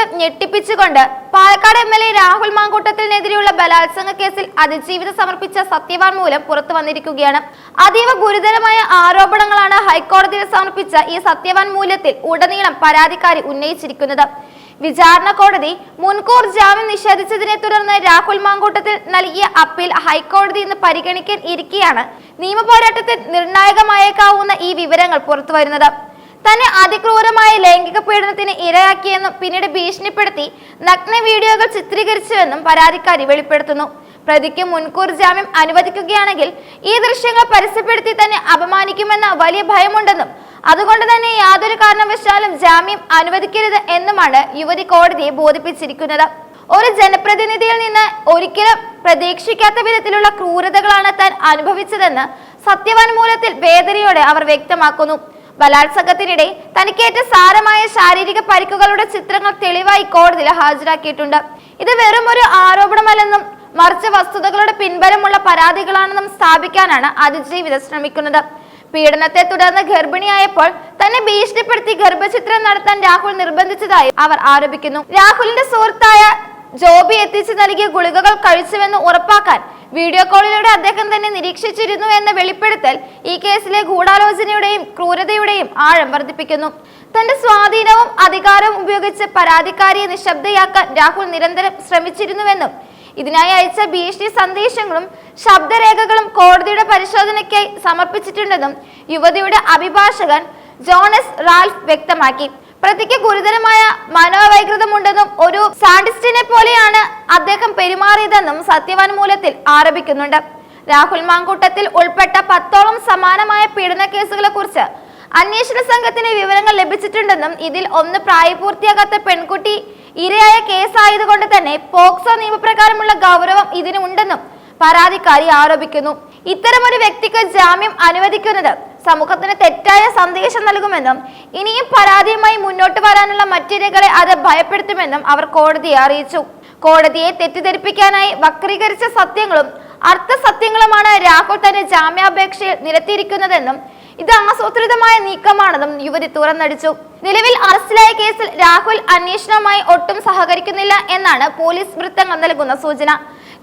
അത്യന്തം ഞെട്ടിപ്പിച്ചുകൊണ്ട് Palakkad M L A Rahul മാങ്കൂട്ടത്തിനെതിരെയുള്ള ബലാത്സംഗ കേസിൽ അതിജീവിത സമർപ്പിച്ച സത്യവാങ്മൂലം പുറത്തു വന്നിരിക്കുകയാണ്. അതീവ ഗുരുതരമായ ആരോപണങ്ങളാണ് ഹൈക്കോടതിയിൽ സമർപ്പിച്ച ഈ സത്യവാങ്മൂല്യത്തിൽ ഉടനീളം പരാതിക്കാരി ഉന്നയിച്ചിരിക്കുന്നത്. വിചാരണ കോടതി മുൻകൂർ ജാമ്യം നിഷേധിച്ചതിനെ തുടർന്ന് രാഹുൽ മാങ്കൂട്ടത്തിൽ നൽകിയ അപ്പീൽ ഹൈക്കോടതി ഇന്ന് പരിഗണിക്കാൻ ഇരിക്കെയാണ്. നിയമപോരാട്ടത്തിൽ നിർണായകമായേക്കാവുന്ന ഈ വിവരങ്ങൾ പുറത്തുവരുന്നത് തന്നെ അതിക്രൂരമായ ലൈംഗിക പീഡനത്തിന് ഇരയാക്കിയെന്നും പിന്നീട് ഭീഷണിപ്പെടുത്തി നഗ്ന വീഡിയോകൾ ചിത്രീകരിച്ചുവെന്നും പരാതിക്കാരി വെളിപ്പെടുത്തുന്നു. പ്രതിക്ക് മുൻകൂർ ജാമ്യം അനുവദിക്കുകയാണെങ്കിൽ ഈ ദൃശ്യങ്ങൾ പരസ്യപ്പെടുത്തി തന്നെ അപമാനിക്കുമെന്ന വലിയ ഭയമുണ്ടെന്നും അതുകൊണ്ട് തന്നെ യാതൊരു കാരണവശാലും ജാമ്യം അനുവദിക്കരുത് എന്നുമാണ് യുവതി കോടതിയെ ബോധിപ്പിച്ചിരിക്കുന്നത്. ഒരു ജനപ്രതിനിധിയിൽ നിന്ന് ഒരിക്കലും പ്രതീക്ഷിക്കാത്ത വിധത്തിലുള്ള ക്രൂരതകളാണ് താൻ അനുഭവിച്ചതെന്ന് സത്യവാൻമൂലത്തിൽ വേദനയോടെ അവർ വ്യക്തമാക്കുന്നു. ബലാത്സംഗത്തിനിടെ തനിക്കേറ്റ സാരമായ ശാരീരിക പരിക്കുകളുടെ ചിത്രങ്ങൾ തെളിവായി കോടതിയിൽ ഹാജരാക്കിയിട്ടുണ്ട്. ഇത് വെറും ഒരു ആരോപണമല്ലെന്നും മറിച്ച് വസ്തുതകളുടെ പിൻബലമുള്ള പരാതികളാണെന്നും സ്ഥാപിക്കാനാണ് അതിജീവിത ശ്രമിക്കുന്നത്. പീഡനത്തെ തുടർന്ന് ഗർഭിണിയായപ്പോൾ തന്നെ ഭീഷണിപ്പെടുത്തി ഗർഭചിത്രം നടത്താൻ രാഹുൽ നിർബന്ധിച്ചതായി അവർ ആരോപിക്കുന്നു. രാഹുലിന്റെ സുഹൃത്തായ ജോബി എത്തിച്ചു നൽകിയ ഗുളികകൾ കഴിച്ചുവെന്ന് ഉറപ്പാക്കാൻ വീഡിയോ കോളിലൂടെ അദ്ദേഹം തന്നെ നിരീക്ഷിച്ചിരുന്നു എന്ന വെളിപ്പെടുത്തൽ ഈ കേസിലെ ഗൂഢാലോചനയുടെയും ക്രൂരതയുടെയും ആഴം വർദ്ധിപ്പിക്കുന്നു. തന്റെ സ്വാധീനവും അധികാരവും ഉപയോഗിച്ച് പരാതിക്കാരിയെ നിശബ്ദയാക്കാൻ രാഹുൽ നിരന്തരം ശ്രമിച്ചിരുന്നുവെന്നും ഇതിനായി അയച്ച ഭീഷണി സന്ദേശങ്ങളും ശബ്ദരേഖകളും കോടതിയുടെ പരിശോധനയ്ക്കായി സമർപ്പിച്ചിട്ടുണ്ടെന്നും യുവതിയുടെ അഭിഭാഷകൻ ജോണസ് റാൽഫ് വ്യക്തമാക്കി. പ്രതിക്ക് ഗുരുതരമായ മനോവൈകൃതമുണ്ടെന്നും ഒരു സാഡിസ്റ്റിനെ പോലെയാണ് അദ്ദേഹം പെരുമാറിയതെന്നും സത്യവാൻമൂലത്തിൽ ആരോപിക്കുന്നുണ്ട്. രാഹുൽ മാങ്കൂട്ടത്തിൽ ഉൾപ്പെട്ട പത്തോളം സമാനമായ പീഡന കേസുകളെ കുറിച്ച് അന്വേഷണ സംഘത്തിന് വിവരങ്ങൾ ലഭിച്ചിട്ടുണ്ടെന്നും ഇതിൽ ഒന്ന് പ്രായപൂർത്തിയാകാത്ത പെൺകുട്ടി ഇരയായ കേസായതുകൊണ്ട് തന്നെ പോക്സോ നിയമപ്രകാരമുള്ള ഗൗരവം ഇതിനുണ്ടെന്നും പരാതിക്കാരി ആരോപിക്കുന്നു. ഇത്തരമൊരു വ്യക്തിക്ക് ജാമ്യം അനുവദിക്കുന്നത് സമൂഹത്തിന് തെറ്റായ സന്ദേശം നൽകുമെന്നും ഇനിയും പരാതിയുമായി മുന്നോട്ട് വരാനുള്ള മറ്റിരകളെ അത് ഭയപ്പെടുത്തുമെന്നും അവർ കോടതിയെ അറിയിച്ചു. കോടതിയെ തെറ്റിദ്ധരിപ്പിക്കാനായി വക്രീകരിച്ച സത്യങ്ങളും അർത്ഥസത്യങ്ങളുമാണ് രാഹുൽ തന്റെ ജാമ്യാപേക്ഷയിൽ നിരത്തിയിരിക്കുന്നതെന്നും ഇത് ആസൂത്രിതമായ നീക്കമാണെന്നും യുവതി തുറന്നടിച്ചു. നിലവിൽ അറസ്റ്റിലായ കേസിൽ രാഹുൽ അന്വേഷണവുമായി ഒട്ടും സഹകരിക്കുന്നില്ല എന്നാണ് പോലീസ് വൃത്തങ്ങൾ നൽകുന്ന സൂചന.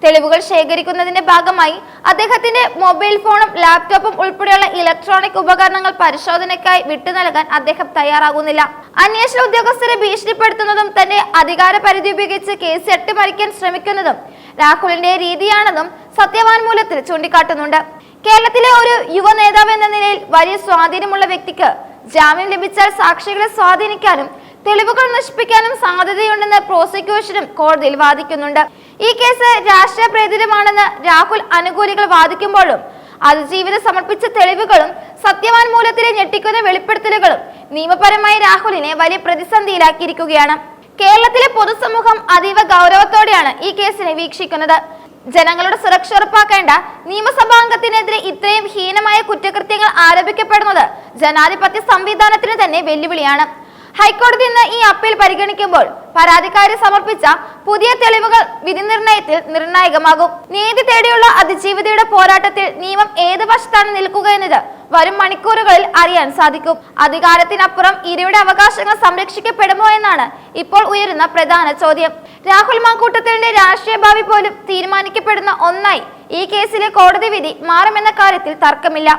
തെളിവുകൾ ശേഖരിക്കുന്നതിന്റെ ഭാഗമായി അദ്ദേഹത്തിന്റെ മൊബൈൽ ഫോണും ലാപ്ടോപ്പും ഉൾപ്പെടെയുള്ള ഇലക്ട്രോണിക് ഉപകരണങ്ങൾ പരിശോധനയ്ക്കായി വിട്ടു നൽകാൻ അദ്ദേഹം തയ്യാറാകുന്നില്ല. അന്വേഷണ ഉദ്യോഗസ്ഥരെ ഭീഷണിപ്പെടുത്തുന്നതും തന്റെ അധികാര പരിധി ഉപയോഗിച്ച് കേസ് അട്ടിമറിക്കാൻ ശ്രമിക്കുന്നതും രാഹുലിന്റെ രീതിയാണെന്നും സത്യവാൻമൂലത്തിൽ ചൂണ്ടിക്കാട്ടുന്നുണ്ട്. കേരളത്തിലെ ഒരു യുവ നേതാവ് എന്ന നിലയിൽ വലിയ സ്വാധീനമുള്ള വ്യക്തിക്ക് ജാമ്യം ലഭിച്ചാൽ സാക്ഷികളെ സ്വാധീനിക്കാനും തെളിവുകൾ നശിപ്പിക്കാനും സാധ്യതയുണ്ടെന്ന് പ്രോസിക്യൂഷനും കോടതിയിൽ വാദിക്കുന്നുണ്ട്. ഈ കേസ് രാഷ്ട്രീയ പ്രേതിരമാണെന്ന് രാഹുൽ അനുകൂലികൾ വാദിക്കുമ്പോഴും അതിജീവിത സമർപ്പിച്ച തെളിവുകളും സത്യവാൻ മൂലത്തിലെ ഞെട്ടിക്കുന്ന വെളിപ്പെടുത്തലുകളും നിയമപരമായി രാഹുലിനെ വലിയ പ്രതിസന്ധിയിലാക്കിയിരിക്കുകയാണ്. കേരളത്തിലെ പൊതുസമൂഹം അതീവ ഗൗരവത്തോടെയാണ് ഈ കേസിനെ വീക്ഷിക്കുന്നത്. ജനങ്ങളുടെ സുരക്ഷ ഉറപ്പാക്കേണ്ട നിയമസഭാംഗത്തിനെതിരെ ഇത്രയും ഹീനമായ കുറ്റകൃത്യങ്ങൾ ആരോപിക്കപ്പെടുന്നത് ജനാധിപത്യ സംവിധാനത്തിന് തന്നെ വെല്ലുവിളിയാണ്. ഹൈക്കോടതി ഇന്ന് ഈ അപ്പീൽ പരിഗണിക്കുമ്പോൾ പരാതിക്കാരെ സമർപ്പിച്ച പുതിയ തെളിവുകൾ വിധി നിർണയത്തിൽ നിർണായകമാകും. നീതി തേടിയുള്ള അതിജീവിതയുടെ പോരാട്ടത്തിൽ നിയമം ഏത് വശത്താണ് നിൽക്കുക എന്നത് വരും മണിക്കൂറുകളിൽ അറിയാൻ സാധിക്കും. അധികാരത്തിനപ്പുറം ഇരയുടെ അവകാശങ്ങൾ സംരക്ഷിക്കപ്പെടുമോ എന്നാണ് ഇപ്പോൾ ഉയരുന്ന പ്രധാന ചോദ്യം. രാഹുൽ മാങ്കൂട്ടത്തിന്റെ രാഷ്ട്രീയ ഭാവി പോലും തീരുമാനിക്കപ്പെടുന്ന ഒന്നായി ഈ കേസിലെ കോടതി വിധി മാറുമെന്ന കാര്യത്തിൽ തർക്കമില്ല.